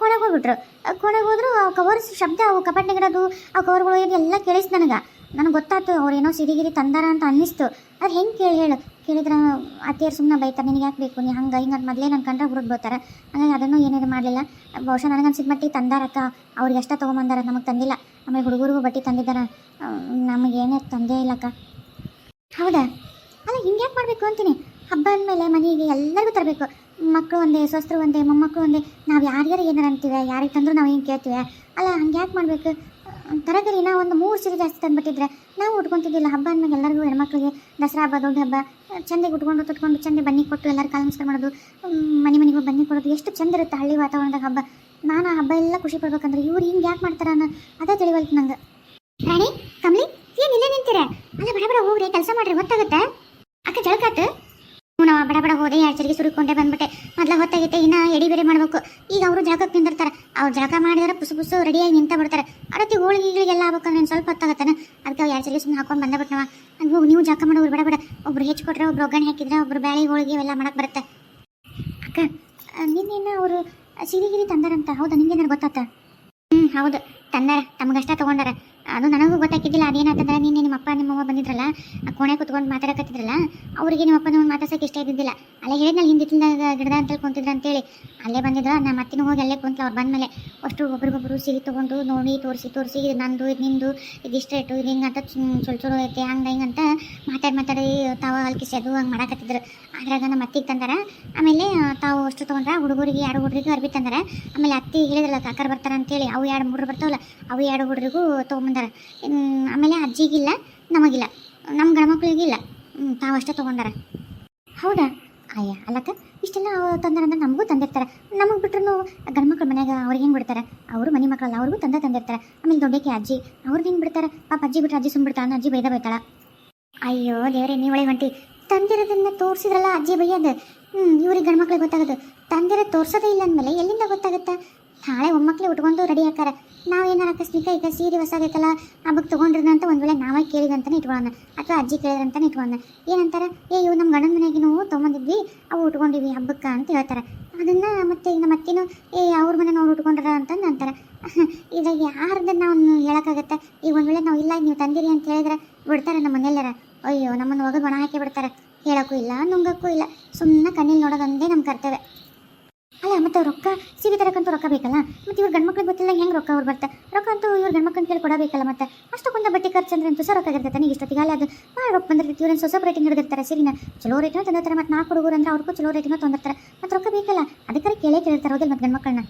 ಕೊನೆಗೆ ಹೋಗ್ಬಿಟ್ರು. ಕೊನೆಗೆ ಹೋದ್ರು, ಆ ಕವರ್ ಶಬ್ದ, ಅವು ಕಪಾಟ್ನಾಗಿರೋದು ಆ ಕವರ್ಗಳು ಎಲ್ಲ ಕೇಳಿಸ್ ನನಗೆ. ನನಗೆ ಗೊತ್ತಾಯ್ತು, ಅವ್ರು ಏನೋ ಸಿರಿಗಿರಿ ತಂದಾರ ಅಂತ ಅನ್ನಿಸ್ತು. ಅದು ಹೆಂಗೆ ಕೇಳಿ ಹೇಳು? ಕೇಳಿದ್ರೆ, ಅತ್ತೆಯರು ಸುಮ್ಮನೆ ಬೈತಾರೆ, ನಿನಗೆ ಯಾಕೆ ಬೇಕು? ನೀ ಹಂಗೆ ಹಿಂಗೆ ಅಂತ ಮೊದಲೇ ನನ್ನ ಕಂಡ್ರೆ ಹುರಿದು ಬೋತಾರೆ ಹಾಗಾಗಿ ಅದನ್ನು ಏನೇನು ಮಾಡಲಿಲ್ಲ. ಬಹುಶಃ ನನಗನ್ಸಿದ ಮಟ್ಟಿಗೆ ತಂದಾರಕ್ಕ. ಅವ್ರಿಗೆ ಎಷ್ಟ ತೊಗೊಂಬಂದಾರ, ನಮಗೆ ತಂದಿಲ್ಲ. ಆಮೇಲೆ ಹುಡುಗರಿಗೂ ಬಟ್ಟೆ ತಂದಿದ್ದಾರ. ನಮಗೆ ಏನೇ ತಂದೇ ಇಲ್ಲಕ್ಕ. ಹೌದಾ? ಅಲ್ಲ ಹಿಂಗೆ ಮಾಡಬೇಕು ಅಂತೀನಿ. ಹಬ್ಬ ಅಂದಮೇಲೆ ಮನೆಗೆ ಎಲ್ಲರಿಗೂ ತರಬೇಕು. ಮಕ್ಕಳು ಒಂದೇ ಸ್ವಸ್ಥರು ಒಂದೇ ಮೊಮ್ಮಕ್ಕಳು ಒಂದೇ. ನಾವು ಯಾರ್ಯಾರು ಏನಾರು ಅಂತೀವಿ ಯಾರಿಗೆ ತಂದರೂ ನಾವು ಏನು ಕೇಳ್ತೀವಿ ಅಲ್ಲ ಹಂಗೆ ಯಾಕೆ ಮಾಡಬೇಕು? ತರಗರಿ ನಾವು ಒಂದು ಮೂರು ಸೀರೆ ಜಾಸ್ತಿ ತಂದುಬಿಟ್ಟಿದ್ರೆ ನಾವು ಉಟ್ಕೊತಿದ್ದಿಲ್ಲ. ಹಬ್ಬ ಅಂದಮೇಲೆ ಎಲ್ಲರಿಗೂ ಹೆಣ್ಮಕ್ಳಿಗೆ ದಸರಾ ಹಬ್ಬ, ದೊಡ್ಡ ಹಬ್ಬ ಚಂದಿಗೆ ಉಟ್ಕೊಂಡು, ತುಟ್ಕೊಂಡು, ಚೆಂದ ಬನ್ನಿ ಕೊಟ್ಟು ಎಲ್ಲರೂ ಕಾಲ ನಮಸ್ಕಾರ ಮಾಡೋದು ಮನೆ ಮನೆಗೂ ಬನ್ನಿ ಕೊಡೋದು. ಎಷ್ಟು ಚಂದ ಇರುತ್ತೆ ಹಳ್ಳಿ ವಾತಾವರಣದಾಗ ಹಬ್ಬ. ನಾನು ಆ ಹಬ್ಬ ಎಲ್ಲ ಖುಷಿ ಪಡ್ಬೇಕಂದ್ರೆ ಇವ್ರು ಹಿಂಗೆ ಯಾಕೆ ಮಾಡ್ತಾರ ಅನ್ನೋ ಅದೇ ತಿಳಿವಲ್ತು ನಂಗೆ. ರಾಣಿ, ಕಮಲಿ, ಏನು ಇಲ್ಲೇ ನಿಂತೀರ? ಅಲ್ಲ, ಬಡ ಹೋಗ್ರಿ, ಕೆಲಸ ಮಾಡ್ರಿ, ಗೊತ್ತಾಗುತ್ತೆ? ಅಕ್ಕ, ಜಳಕಾತು? ನಾವು ಬಡ ಬಡ ಹೋದೆ ಎರಡು ಚರಿಗೆ ಸುರುಕೊಂಡೆ ಬಂದ್ಬಿಟ್ಟೆ. ಮೊದಲ ಹೊತ್ತಾಗೈತೆ, ಇನ್ನ ಎಡಿ ಬೇರೆ ಮಾಡ್ಬೇಕು. ಈಗ ಅವರು ಜಳಕಕ್ಕೆ ನಿಂದಿರ್ತಾರೆ. ಅವ್ರು ಜಳಕ ಮಾಡಿದ್ರೆ ಪುಸು ಪುಸು ರೆಡಿಯಾಗಿ ನಿಂತ ಬಿಡ್ತಾರೆ. ಅಡತಿ ಹೋಳಿಗೆಗಳಿಗೆಲ್ಲ ಆಗ್ಬೇಕಂದ್ರೆ ಸ್ವಲ್ಪ ಹೊತ್ತಾಗತ್ತಾನೆ? ಅದಕ್ಕೆ ಎರಡು ಚರಿಗೆ ಸುಮ್ಮನೆ ಹಾಕೊಂಡು ಬಂದ ಬಿಟ್ಟವ ಹಂಗೆ ನೀವು ಜಳಕ ಮಾಡೋರು ಬಡ ಬಡ. ಒಬ್ರು ಹೆಚ್ಚು ಕೊಟ್ರೆ ಒಬ್ರು ಒಗ್ಗರಣೆ ಹಾಕಿದ್ರೆ ಒಬ್ರು ಬೇಳೆ ಹೋಳಿಗೆ ಇವೆಲ್ಲ ಮಾಡಕ್ಕೆ ಬರುತ್ತೆ. ಅಕ್ಕ ನಿನ್ನೆನ ಅವರು ಸಿರಿಗಿರಿ ತಂದಾರಂತ ಹೌದಾ? ಏನಾರು ಗೊತ್ತಾತ? ಹ್ಞೂ ಹೌದು. ತಂದಾರ ತಮಗಷ್ಟ ತಗೊಂಡಾರ. ಅದು ನನಗೂ ಗೊತ್ತಾಗಿದ್ದಿಲ್ಲ ಅದೇನಾಗ್ತದ ನಿನ್ನೆ ನಿಮ್ಮಪ್ಪ ನಿಮ್ಮವ್ವ ಬಂದಿದ್ರಲ್ಲ, ಆ ಕೋಣೆ ಕುತ್ಕೊಂಡು ಮಾತಾಡಕತ್ತಿದ್ರಲ್ಲ, ಅವರಿಗೆ ನಿಮ್ಮ ಅಪ್ಪನ ಮಾತಾಡ್ಸಕ್ಕೆ ಇಷ್ಟ ಇದ್ದಿದ್ದಿಲ್ಲ. ಅಲ್ಲೇ ಹೇಳಿದ್ನಲ್ಲ ಹಿಂದಿತ್ತಿಲ್ದಾಗ ಗಿಡದ ಅಂತೇಳಿ ಕುಂತಿದ್ರ ಅಂತೇಳಿ. ಅಲ್ಲೇ ಬಂದಿದ್ರು ನಮ್ಮ ಅತ್ತಿನೂ ಹೋಗಿ ಅಲ್ಲೇ ಕುಂತ ಅವ್ರು ಬಂದಮೇಲೆ ಅಷ್ಟು ಒಬ್ರಿಗೊಬ್ರು ಸಿರಿ ತೊಗೊಂಡು ನೋಡಿ ತೋರಿಸಿ ತೋರಿಸಿ, ಇದು ನಂದು, ಇದು ನಿಂದು, ಇದು ಇಟ್ಟು, ಇದು ಹಿಂಗೆ ಅಂತ ಚುಲ್ ಚುರು ಐತೆ, ಹಂಗೆ ಹಿಂಗೆ ಅಂತ ಮಾತಾಡಿ ಮಾತಾಡಿ ತಾವು ಹಲ್ಕಿಸಿ ಅದು ಹಂಗೆ ಮಾಡಕತ್ತಿದ್ರು. ಅದ್ರಾಗ ನಮ್ಮ ಅತ್ತಿಗೆ ತಂದಾರ, ಆಮೇಲೆ ತಾವು ಅಷ್ಟು ತೊಗೊಂಡ್ರೆ, ಹುಡುಗರಿಗೆ, ಎರಡು ಹುಡುಗರಿಗೆ ಅರ್ಬಿ ತಂದಾರ. ಆಮೇಲೆ ಅತ್ತಿ ಹೇಳಿದ್ರಲ್ಲ, ಕಾಕರ್ ಬರ್ತಾರ ಅಂತೇಳಿ, ಅವು ಎರಡು ಮೂರು ಬರ್ತಾವಲ್ಲ, ಅವು ಎರಡು ಹುಡುಗರಿಗೂ ತೊಗೊಂಬಂದಾರ ಇನ್ ಆಮೇಲೆ ಅಜ್ಜಿಗಿಲ್ಲ, ನಮಗಿಲ್ಲ. ನಮ್ಮ ಗಂಡ ಮಕ್ಕಳಿಗಿಲ್ಲ ತಾವು ಅಷ್ಟೇ ತೊಗೊಂಡಾರ. ಹೌದಾ? ಅಯ್ಯ, ಅಲ್ಲಕ್ಕ, ಇಷ್ಟೆಲ್ಲ ತಂದಾರ ಅಂದ್ರೆ ನಮಗೂ ತಂದಿರ್ತಾರೆ. ನಮಗೆ ಬಿಟ್ರು ಗಂಡ್ಮಕ್ಳು ಮನ್ಯಾಗ ಅವ್ರಿಗೆ ಹೆಂಗೆ ಬಿಡ್ತಾರೆ? ಅವರು ಮನೆ ಮಕ್ಕಳಲ್ಲ ಅವ್ರಿಗೂ ತಂದೆ ತಂದಿರ್ತಾರೆ. ಆಮೇಲೆ ದೊಡ್ಡಕ್ಕೆ ಅಜ್ಜಿ ಅವ್ರಿಗೆ ಹೆಂಗೆ ಬಿಡ್ತಾರೆ? ಪಾಪ ಅಜ್ಜಿ ಬಿಟ್ಟರೆ ಅಜ್ಜಿ ಸುಮ್ ಬಿಡ್ತಾಳ ಅಜ್ಜಿ ಬೈದ ಬೈತಾಳ? ಅಯ್ಯೋ, ದೇವರೇ, ನೀವು ಒಳಗೆ ಹೊಂಟಿ. ತಂದಿರೋದನ್ನ ತೋರಿಸಿದ್ರಲ್ಲ ಅಜ್ಜಿ ಬೈಯೋದು? ಹ್ಞೂ ಇವ್ರಿಗೆ ಗಂಡ್ಮಕ್ಳಿಗೆ ಗೊತ್ತಾಗೋದು. ತಂದಿರೋ ತೋರ್ಸೋದೇ ಇಲ್ಲ ಅಂದಮೇಲೆ ಎಲ್ಲಿಂದ ಗೊತ್ತಾಗುತ್ತೆ? ನಾಳೆ ಒಮ್ಮಕ್ಳೆ ಉಟ್ಕೊಂಡು ರೆಡಿ ಹಾಕಾರ ನಾವು ಏನಾರ ಅಕಸ್ಮಿಕ ಈಗ ಸೀರೆ ಹೊಸಾಗೈತಲ್ಲ ಹಬ್ಬಕ್ಕೆ ತೊಗೊಂಡ್ರನ ಅಂತ ಒಂದು ವೇಳೆ ನಾವೇ ಕೇಳಿದಂತಾನೆ ಇಟ್ಕೊಳ್ಳೋಣ. ಅಥವಾ ಅಜ್ಜಿ ಕೇಳಿದ್ರಂತಾನೆ ಇಟ್ಕೊಳ್ಳೋಣ. ಏನಂತಾರೆ ಏ ಇವು ನಮ್ಮ ಗಂಡನ ಮನೆಗೆ ನಾವು ತೊಗೊಂಡಿದ್ವಿ ಅವು ಉಟ್ಕೊಂಡಿವಿ ಹಬ್ಬಕ್ಕೆ ಅಂತ ಹೇಳ್ತಾರೆ. ಅದನ್ನು ಮತ್ತೆ ನಮ್ಮ ಅತ್ತೆನೂ ಏ, ಅವ್ರ ಮನೆ ಅವ್ರು ಉಟ್ಕೊಂಡ್ರ ಅಂತಂದು ಅಂತಾರೆ. ಇದಾಗ ಯಾರ್ದನ್ನ ನಾವು ಹೇಳೋಕ್ಕಾಗತ್ತೆ? ಈಗ ಒಂದು ವೇಳೆ ನಾವು ಇಲ್ಲ, ನೀವು ತಂದಿರಿ ಅಂತ ಹೇಳಿದ್ರೆ ಬಿಡ್ತಾರೆ ನಮ್ಮ ಮನೆಯಲ್ಲರ. ಅಯ್ಯೋ, ನಮ್ಮನ್ನು ಒಗದು ಒಣ ಹಾಕಿ ಬಿಡ್ತಾರೆ. ಹೇಳೋಕ್ಕೂ ಇಲ್ಲ, ನುಂಗಕ್ಕೂ ಇಲ್ಲ. ಸುಮ್ಮನೆ ಕಣ್ಣಿಲ್ಲಿ ನೋಡೋದೊಂದೇ ನಮ್ಮ ಕರ್ತವ್ಯ. ಅಲ್ಲ, ಮತ್ತೆ ರೊಕ್ಕ ಸಿಗಿ ತರಕ್ಕಂತೂ ರೊಕ್ಕ ಬೇಕಲ್ಲ? ಮತ್ತೆ ಇವ್ರ ಗಂಡ್ಮಕ್ಳಿಗೆ ಗೊತ್ತಿಲ್ಲ ಹೆಂಗೆ ರೊಕ್ಕ ಅವ್ರು ಬರ್ತಾ? ರೊಕ್ಕ ಅಂತೂ ಇವ್ರ ಗಂಡ್ಮಕ್ಳನ್ನ ಕೇಳಿ ಕೊಡಬೇಕಲ್ಲ ಮತ್ತೆ? ಅಷ್ಟಕ್ಕೊಂದು ಬಟ್ಟೆ ಖರ್ಚು ಅಂದ್ರೆ ತುಸ ರೊಕ್ಕ ಇರ್ತೈತೆ. ನನಗೆ ಇಷ್ಟೊತ್ತಿಗೆ ಅದು ಭಾಳ ರೊಕ್ಕ ಬಂದಿರ್ತೈತಿ ಇವ್ರನ್ನ ಸೊಸೊ ರೇಟಿಂಗ್ ಹಿಡಿದಿರ್ತಾರೆ ಸೀರಿನ? ಚಲೋ ರೇಟಿನ ತಂದಿರ್ತಾರೆ. ಮತ್ತೆ ನಾಲ್ಕು ಹುಡುಗರು ಅಂದ್ರೆ ಅವ್ರಿಗೂ ಚಲೋ ರೇಟಿನ ತಂದಿರ್ತಾರೆ. ಮತ್ತೆ ರೊಕ್ಕ ಬೇಕಲ್ಲ? ಅದಕ್ಕೆ ಕೇಳೇ ಕೇಳಿರ್ತಾರೆ ಹೌದಿಲ್ಲ ಮತ್ತೆ ಗಂಡ್ಮಕ್ಳನ್ನ.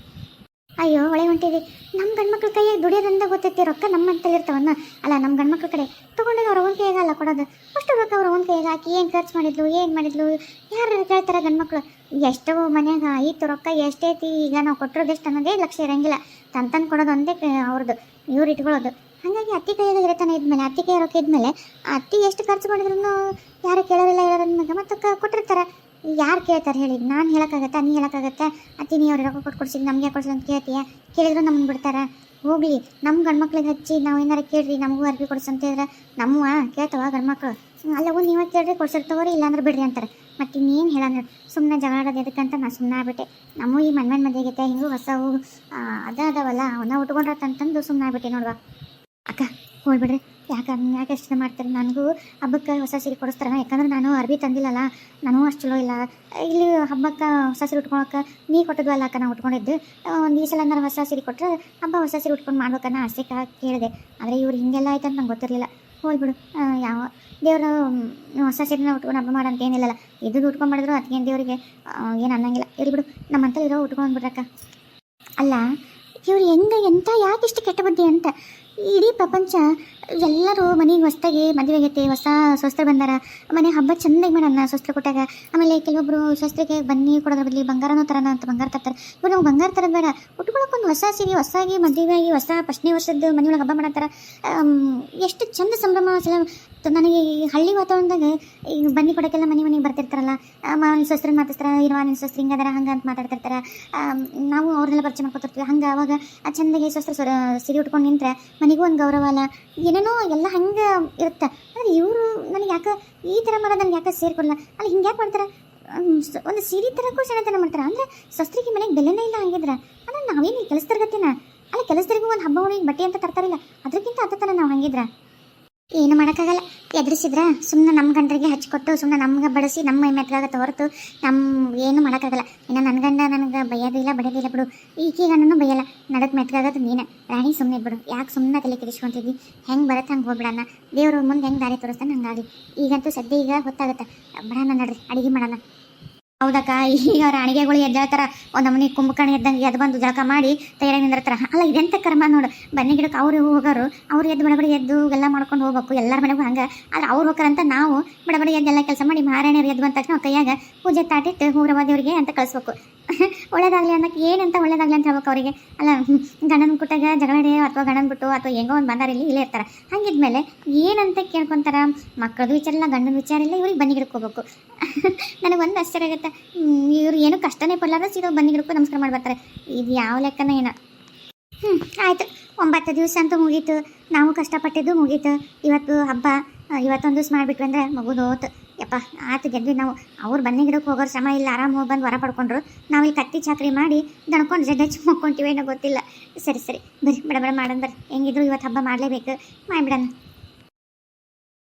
ಅಯ್ಯೋ ಹೊಳೆ ಹೊಂಟಿದೆ ನಮ್ಮ ಗಂಡ್ಮಕ್ಳ ಕೈಯಾಗ ದುಡಿಯೋದಂದ ಗೊತ್ತೈತಿ ರೊಕ್ಕ ನಮ್ಮ ಅಂತಲ್ಲಿ ಇರ್ತಾವನ್ನ. ಅಲ್ಲ ನಮ್ಮ ಗಂಡ್ಮಕ್ಳ ಕಡೆ ತೊಗೊಂಡಿದ್ದು ಅವ್ರ ಒಂದು ಕೈಯಾಗಲ್ಲ ಕೊಡೋದು? ಅಷ್ಟು ರೊಕ್ಕ ಅವ್ರ ಒಂದು ಕೈಯಾಗ ಹಾಕಿ, ಏನು ಖರ್ಚು ಮಾಡಿದ್ಲು, ಏನು ಮಾಡಿದ್ಲು? ಯಾರು ಕೇಳ್ತಾರೆ ಗಂಡ್ಮಕ್ಳು? ಎಷ್ಟೋ ಮನ್ಯಾಗ ಐತು ರೊಕ್ಕ ಎಷ್ಟೈತಿ ಈಗ ನಾವು ಕೊಟ್ಟಿರೋದು ಎಷ್ಟು ಅನ್ನೋದೇ ಲಕ್ಷ್ಯ ಇರಂಗಿಲ್ಲ. ತನ್ ತಂದು ಕೊಡೋದು ಒಂದೇ ಅವ್ರದ್ದು ಇವ್ರು ಇಟ್ಕೊಳ್ಳೋದು ಹಾಗಾಗಿ ಅತ್ತಿ ಕೈಯಾಗ ಇರ್ತಾನೆ ಇದ್ಮೇಲೆ, ಅತ್ತಿ ಕೈ ರೊಕ್ಕ ಇದ್ಮೇಲೆ, ಅತ್ತಿ ಎಷ್ಟು ಖರ್ಚು ಮಾಡಿದ್ರು ಯಾರು ಕೇಳೋರಿಲ್ಲ ಹೇಳೋದ್ರ ಮತ್ತೆ ಕ- ಕೊಟ್ಟಿರ್ತಾರೆ ಯಾರು ಕೇಳ್ತಾರೆ ಹೇಳಿ? ನಾನು ಹೇಳೋಕ್ಕಾಗತ್ತಾ? ನೀ ಹೇಳೋಕ್ಕಾಗತ್ತೆ? ಅತ್ತಿ, ನೀ ಅವ್ರಿಗೆ ರೊಕ್ಕ ಕೊಟ್ಟು ಕೊಡ್ಸಿದ್ದು ನಮಗೆ ಕೊಡ್ಸಿ ಅಂತ ಕೇಳ್ತೀಯ? ಕೇಳಿದ್ರು ನಮ್ಮನ್ನು ಬಿಡ್ತಾರೆ? ಹೋಗ್ಲಿ ನಮ್ಮ ಗಂಡ್ಮಕ್ಳಿಗೆ ಹಚ್ಚಿ ನಾವು ಏನಾರು ಕೇಳ್ರಿ, ನಮಗೂ ಅರ್ಬಿ ಕೊಡ್ಸು ಅಂತ ಹೇಳಿದ್ರೆ ನಮ್ಮ ಕೇಳ್ತಾವ ಗಂಡ್ಮಕ್ಳು? ಅಲ್ಲವು ನೀವೇ ಕೇಳ್ರಿ ಕೊಡ್ಸಿರ್ತವ್ರಿ ಇಲ್ಲಾಂದ್ರೆ ಬಿಡ್ರಿ ಅಂತಾರೆ. ಮತ್ತು ಇನ್ನೇನು ಹೇಳಂದ್ರೆ ಸುಮ್ಮನೆ ಜಗಳಾಡೋದು ಎದಕ್ಕಂತ ನಾನು ಸುಮ್ಮನೆ ಆಗ್ಬಿಟ್ಟೆ. ನಮ್ಮ ಈ ಮನ್ ಮನೆ ಮದುವೆ ಆಗೈತೆ ಹಿಂಗೂ ಹೊಸವು ಅದ ಅದಾವಲ್ಲ ಅವನ್ನ ಉಟ್ಕೊಂಡ್ರತ್ತಂತಂದು ಸುಮ್ಮನೆ ಆಗ್ಬಿಟ್ಟೆ ನೋಡುವ. ಅಕ್ಕ, ಹೋಗ್ಬಿಡ್ರಿ. ಯಾಕೆ ಯಾಕೆ ಅಷ್ಟು ಮಾಡ್ತಾರೆ? ನನಗೂ ಹಬ್ಬಕ್ಕೆ ಹೊಸ ಸೀರೆ ಕೊಡಿಸ್ತಾರ ಯಾಕಂದ್ರೆ ನಾನು ಅರ್ಬಿ ತಂದಿಲ್ಲಲ್ಲ, ನಾನು ಅಷ್ಟು ಚಲೋ ಇಲ್ಲ. ಇಲ್ಲಿ ಹಬ್ಬಕ್ಕೆ ಹೊಸ ಸೀರೆ ಉಟ್ಕೊಳಕ್ಕೆ ನೀ ಕೊಟ್ಟದ್ವಲ್ಲ ಅಕ್ಕ ನಾವು ಉಟ್ಕೊಂಡಿದ್ದು. ಒಂದು ಈ ಸಲ ನಾನು ಹೊಸ ಸೀರೆ ಕೊಟ್ಟರೆ ಹಬ್ಬ ಹೊಸ ಸೀರೆ ಉಟ್ಕೊಂಡು ಮಾಡ್ಬೇಕನ್ನ ಆಸೆ ಕೇಳಿದೆ. ಆದರೆ ಇವ್ರು ಹಿಂಗೆಲ್ಲ ಆಯ್ತು ಅಂತ ನಂಗೆ ಗೊತ್ತಿರಲಿಲ್ಲ. ಹೋಗ್ಬಿಡು ಯಾವ ದೇವರು ಹೊಸ ಸೀರೆನ ಉಟ್ಕೊಂಡು ಹಬ್ಬ ಮಾಡಂತ ಏನಿಲ್ಲಲ್ಲ. ಇದ್ದು ಉಟ್ಕೊಂಡು ಮಾಡಿದ್ರು ಅದಕ್ಕೇನು ದೇವರಿಗೆ ಏನು ಅನ್ನಂಗಿಲ್ಲ. ಇರ್ಬಿಡು ಬಿಡು. ನಮ್ಮಂತಲ್ಲಿ ಇರೋ ಉಟ್ಕೊಂಡು ಬಿಡ್ರಕ್ಕ. ಅಲ್ಲ, ಇವ್ರು ಹೆಂಗೆ ಎಂತ ಯಾಕೆ ಇಷ್ಟು ಕೆಟ್ಟ ಬುದ್ಧಿ ಅಂತ. ಇಡೀ ಪ್ರಪಂಚ, ಎಲ್ಲರೂ ಮನೆಗೆ ಹೊಸ್ದಾಗಿ ಮದುವೆ ಆಗೈತೆ, ಹೊಸ ಸ್ವಸ್ತ್ರ ಬಂದಾರ. ಮನೆ ಹಬ್ಬ ಚೆಂದಾಗಿ ಮಾಡಲ್ಲ ಸ್ವಸ್ತ್ರ ಕೊಟ್ಟಾಗ. ಆಮೇಲೆ ಕೆಲವೊಬ್ಬರು ಸ್ವಸ್ತ್ರಕ್ಕೆ ಬನ್ನಿ ಕೊಡೋದ್ರ ಬದಲಿ ಬಂಗಾರನೂ ತರೋಣ ಅಂತ ಬಂಗಾರ ತರ್ತಾರೆ. ಇವ್ರು ನಾವು ಬಂಗಾರ ತರೋದು ಬೇಡ. ಉಟ್ಕೊಳಕ್ಕೊಂದು ಹೊಸ ಸೀರೆ ಹೊಸಾಗಿ ಆಗಿ ಹೊಸ ಫಸ್ಟ್ನೇ ವರ್ಷದ ಮನೆಯೊಳಗೆ ಹಬ್ಬ ಮಾಡತ್ತಾರ. ಎಷ್ಟು ಚಂದ ಸಂಭ್ರಮ ಸಲ, ನನಗೆ ಹಳ್ಳಿ ವಾತಾವರಣದಾಗ ಈಗ ಬನ್ನಿ ಕೊಡೋಕ್ಕೆಲ್ಲ ಮನೆ ಮನೆಗೆ ಬರ್ತಿರ್ತಾರಲ್ಲ. ಮಾವನ ಸ್ವಸ್ತ್ರ ಮಾತಾಡ್ತಾರ ಇರುವಾನ ಸ್ವಸ್ತ್ರ ಹಿಂಗದಾರ ಹಂಗೆ ಅಂತ ಮಾತಾಡ್ತಿರ್ತಾರೆ. ನಾವು ಅವ್ರನ್ನೆಲ್ಲ ಪರಿಚಯ ಮಾಡ್ಕೊತಿರ್ತೀವಿ. ಹಂಗೆ ಅವಾಗ ಚಂದಾಗಿ ಸ್ವಸ್ತ್ರ ಸೊರ, ಸೀರೆ ಉಟ್ಕೊಂಡು ನಿಂತ್ರೆ ಮನೆಗೂ ಒಂದು ಗೌರವ ಅಲ್ಲ. ಏನೇನೋ ಎಲ್ಲ ಹಂಗೆ ಇರುತ್ತೆ. ಆದರೆ ಇವರು ನನಗೆ ಯಾಕೆ ಈ ಥರ ಮಾಡೋದು ನನಗೆ ಯಾಕೆ ಸೇರ್ಕೊಡಲ್ಲ? ಅಲ್ಲಿ ಹಿಂಗೆ ಯಾಕೆ ಮಾಡ್ತಾರೆ? ಒಂದು ಸೀರೆ ತರಕ್ಕೂ ಸಣ್ಣತನ ಮಾಡ್ತಾರೆ. ಅಂದರೆ ಸಸ್ತ್ರಿಗೆ ಮನೆಗೆ ಬೆಲೆನೇ ಇಲ್ಲ ಹಂಗಿದ್ರೆ. ಅಂದ್ರೆ ನಾವೇನು ಕೆಲಸ ತರಗತಿನ? ಅಲ್ಲ ಕೆಲಸದರಿಗೂ ಒಂದು ಹಬ್ಬ ಹುಣ್ಣಿಗೆ ಬಟ್ಟೆ ಅಂತ ತರ್ತಾರಿಲ್ಲ. ಅದಕ್ಕಿಂತ ಹತ್ತತನ ನಾವು ಹಂಗಿದ್ರೆ? ಏನು ಮಾಡೋಕ್ಕಾಗಲ್ಲ. ಎದುರಿಸಿದ್ರ ಸುಮ್ಮನೆ ನಮ್ಮ ಗಂಡರಿಗೆ ಹಚ್ಕೊಟ್ಟು ಸುಮ್ಮನೆ ನಮ್ಗೆ ಬಡಿಸಿ ನಮ್ಮ ಮೆತ್ಗಾಗತ್ತೆ ಹೊರತು ನಮ್ಮ ಏನು ಮಾಡೋಕ್ಕಾಗಲ್ಲ. ಇನ್ನು ನನ್ನ ಗಂಡ ನನಗೆ ಬೈಯೋದಿಲ್ಲ ಬಡಿಯೋದಿಲ್ಲ ಬಿಡು. ಈಕೆ ಗಂಡನೂ ಬೈಯಲ್ಲ ನಡಕ್ಕೆ ಮೆತ್ಗಾಗದು ನೀನೆ. ರಾಣಿ ಸುಮ್ಮನೆ ಬಿಡು ಯಾಕೆ ಸುಮ್ಮನೆ ತಲೆ ಕೆಡಿಸ್ಕೊಂತಿದ್ದಿ? ಹೆಂಗೆ ಬರುತ್ತೆ ಹಂಗೆ ಹೋಗ್ಬಿಡೋಣ ದೇವರು ಮುಂದೆ ಹೆಂಗೆ ದಾರಿ ತೋರಿಸ್ತಾನೆ ಹಂಗಾಗಿ ಈಗಂತೂ ಸದ್ಯ ಈಗ ಗೊತ್ತಾಗುತ್ತೆ. ಬಿಡೋಣ ನಡ್ರಿ, ಅಡುಗೆ ಮಾಡೋಣ. ಹೌದಕ್ಕ? ಈಗ ರಾಣಿಗೆಗಳು ಎದ್ದೇಳ್ತಾರ ಒಂದು ನಮೂನಿ ಕುಂಭಕರ್ಣ ಎದ್ದಂಗೆ ಎದ್ದು ಬಂದು ಜಳಕ ಮಾಡಿ ತಯಾರಾಗಿ ನಿಂದಿರ್ತಾರ ಅಲ್ಲ, ಇದೆಂತ ಕರ್ಮ ನೋಡು. ಬನ್ನಿ ಗಿಡಕ್ಕೆ ಅವ್ರು ಹೋಗೋರು, ಅವ್ರು ಎದ್ದು ಬಡಬಡಿ ಎದ್ದು ಎಲ್ಲ ಮಾಡ್ಕೊಂಡು ಹೋಗ್ಬೇಕು. ಎಲ್ಲರ ಮನೆಗೂ ಹಂಗೆ. ಆದ್ರೆ ಅವ್ರು ಹೋಗ್ರಂತ ನಾವು ಬಡಬಡಿ ಎದ್ದೆಲ್ಲ ಕೆಲಸ ಮಾಡಿ ಮಹಾರಾಣಿಯವ್ರು ಎದ್ದು ಬಂದ ತಕ್ಷಣ ಕೈಯಾಗ ಪೂಜೆ ತಾಟಿಟ್ಟು ಹೂರವ ಅಂತ ಕಳಿಸ್ಬೇಕು. *laughs* ಒಳ್ಳೇದಾಗಲಿ ಅನ್ನಕ್ಕೆ ಏನಂತ ಒಳ್ಳೇದಾಗಲಿ ಅಂತ ಹೇಳ್ಬೇಕು ಅವರಿಗೆ. ಅಲ್ಲ, ಗಂಡನ ಕುಟ್ಟಾಗ ಜಗಳಡೆ ಅಥವಾ ಗಂಡನ ಬಿಟ್ಟು ಅಥವಾ ಹೆಂಗೋ ಒಂದು ಬಂದಾರ ಇಲ್ಲಿ, ಇಲ್ಲೇ ಇರ್ತಾರೆ. ಹಂಗಿದ್ಮೇಲೆ ಏನಂತ ಕೇಳ್ಕೊಂತಾರ? ಮಕ್ಕಳದು ವಿಚಾರ ಇಲ್ಲ, ಗಂಡನ ವಿಚಾರ ಇಲ್ಲ, ಇವ್ರಿಗೆ ಬನ್ನಿ ಗಿಡಕ್ಕೆ ಹೋಗ್ಬೇಕು. *laughs* ನನಗೆ ಒಂದು ಆಶ್ಚರ್ಯ ಆಗುತ್ತೆ. ಇವ್ರು ಏನು ಕಷ್ಟನೇ ಪಡ್ಲಾರ ಸೀದಾ ಬನ್ನಿ ಗಿಡಕ್ಕೂ ನಮಸ್ಕಾರ ಮಾಡಿ ಬರ್ತಾರೆ. ಇದು ಯಾವ ಲೆಕ್ಕನ ಏನ. ಹ್ಞೂ ಆಯಿತು. ಒಂಬತ್ತು ದಿವಸ ಅಂತೂ ಮುಗೀತು. ನಾವು ಕಷ್ಟಪಟ್ಟಿದ್ದು ಮುಗೀತು. ಇವತ್ತು ಹಬ್ಬ ಇವತ್ತೊಂದು ದಿವಸ ಮಾಡಿಬಿಟ್ವಿ ಅಂದರೆ ಮಗು ಹೋತು. ಯಪ್ಪ ಆತು ಗೆದ್ವಿ ನಾವು. ಅವ್ರು ಬನ್ನಿ ಗಿಡಕ್ಕೆ ಹೋಗೋರು ಶ್ರಮ ಇಲ್ಲ, ಆರಾಮ ಹೋಗಿ ಬಂದು ಹೊರ ಪಡ್ಕೊಂಡ್ರು. ನಾವು ಇಲ್ಲಿ ಕತ್ತಿ ಚಾಕ್ರಿ ಮಾಡಿ ದಣ್ಕೊಂಡು ಜಡ್ಡ ಮುಕ್ಕೊಂತೀವಿ ಏನೋ ಗೊತ್ತಿಲ್ಲ. ಸರಿ ಸರಿ. ಬರ್ರಿ ಬಡ ಬಡ ಮಾಡಂದ್ರೆ ಹೆಂಗಿದ್ರು ಇವತ್ತು ಹಬ್ಬ ಮಾಡಲೇಬೇಕು. ಮಾಡಿಬಿಡೋಣ.